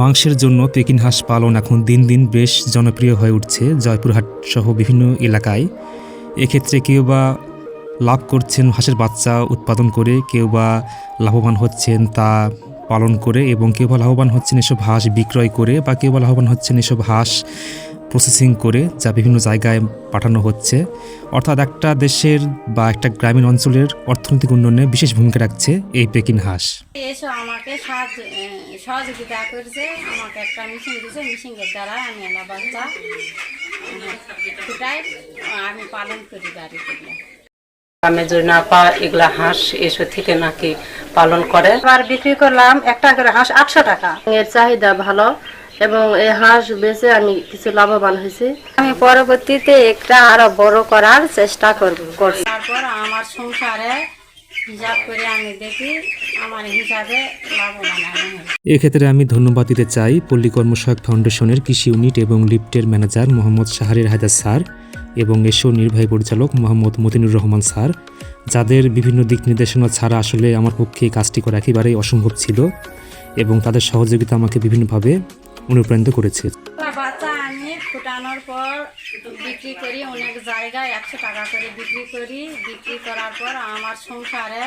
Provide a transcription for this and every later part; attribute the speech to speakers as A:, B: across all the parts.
A: মাংসের জন্য পেকিন হাঁস পালন এখন দিন দিন বেশ জনপ্রিয় হয়ে উঠছে জয়পুরহাট সহ বিভিন্ন এলাকায়। এক্ষেত্রে কেউ বা লাভ করছেন হাঁসের বাচ্চা উৎপাদন করে, কেউ বা লাভবান হচ্ছেন তা পালন করে এবং কেউ বা লাভবান হচ্ছেন এসব হাঁস বিক্রয় করে বা কেউ বা লাভবান হচ্ছেন এসব হাঁস প্রসেসিং করে যা বিভিন্ন জায়গায় পাঠানো হচ্ছে অর্থাৎ একটা দেশের বা একটা গ্রামীণ অঞ্চলের অর্থনৈতিক উন্নয়নে বিশেষ ভূমিকা রাখছে এই পেকিন হাঁস।
B: এসো আমাকে সাহায্য এ, সহযোগিতা করছে আমাকে একটা মেশিন দিয়েছে মেশিনের দ্বারা আমি এলা বাচ্চা ফুটাই আমি পালন করি বাড়িতে।
C: গ্রামে জৈনাপা এগুলা হাঁস এসব থেকে নাকি পালন করে।
D: এবার বিক্রি করলাম একটা করে হাঁস আটশো টাকা।
E: এর চাহিদা ভালো এবং এই হাঁস বেচে আমি কিছু লাভবান হয়েছি
D: আমি পরবর্তীতে একটা আরও বড় করার চেষ্টা করব করছি
B: তারপর আমার সংসারে হিসাব করে আমি দেখি আমার হিসাবে লাভবান আমি হই।
A: এক্ষেত্রে আমি ধন্যবাদ দিতে চাই পল্লী কর্মসহায়ক ফাউন্ডেশনের কৃষি ইউনিট এবং লিফটের ম্যানেজার মোহাম্মদ শাহরির হায়দার স্যার এবং এসো নির্বাহী পরিচালক মোহাম্মদ মতিনুর রহমান স্যার যাদের বিভিন্ন দিক নির্দেশনা ছাড়া আসলে আমার পক্ষে কাজটি করা একেবারেই অসম্ভব ছিল এবং তাদের সহযোগিতা আমাকে বিভিন্নভাবে অনুপ্রাণিত করেছে।
B: বাচ্চা আমি ফুটানোর পর বিক্রি করি অনেক জায়গায় একশো টাকা করে বিক্রি করি। বিক্রি করার পর আমার সংসারে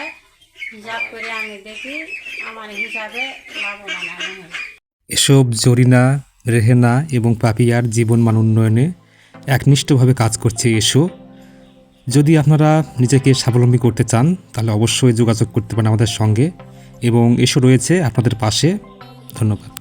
B: হিসাব করে আমি দেখি আমার হিসাবে লাভবান আমি
A: এসব জরিনা রেহেনা এবং পাপিয়ার জীবন মান উন্নয়নে একনিষ্ঠভাবে কাজ করছে এসো। যদি আপনারা নিজেকে স্বাবলম্বী করতে চান তাহলে অবশ্যই যোগাযোগ করতে পারেন আমাদের সঙ্গে। এবং এসো রয়েছে আপনাদের পাশে। ধন্যবাদ।